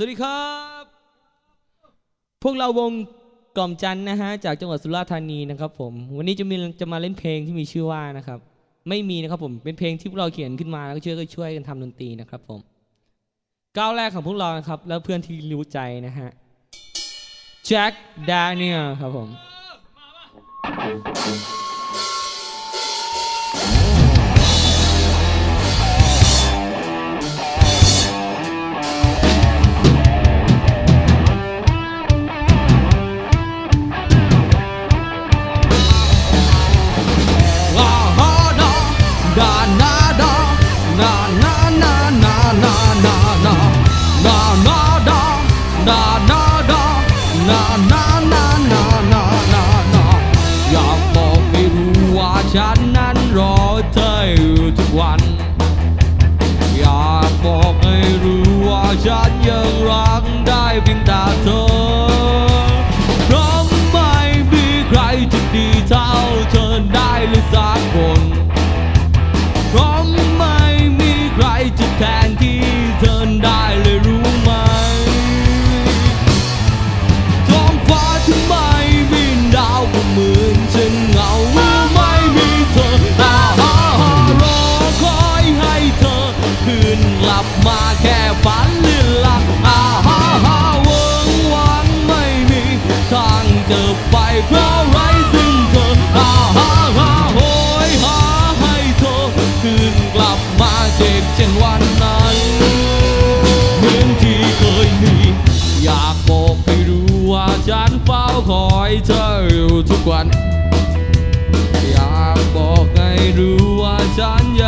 สวัสดีครับ พวกเราวงกล่อมจันนะฮะจากจังหวัดสุราษฎร์ธานีนะครับผม วันนี้จะมีจะมาเล่นเพลงที่มีชื่อว่านะครับ ไม่มีนะครับผมเป็นเพลงที่พวกเราเขียนขึ้นมาแล้วก็ช่วยก็ช่วยกันทำดนตรีนะครับผมก้าวแรกของพวกเรานะครับ แล้วเพื่อนที่รู้ใจนะฮะแจ็คดาเนียลครับผมากฉันยังรักได้เพียงแต่เธอ ฉันเฝ้าคอยเธออยู่ทุกวัน อยากบอกให้รู้ว่าฉันยั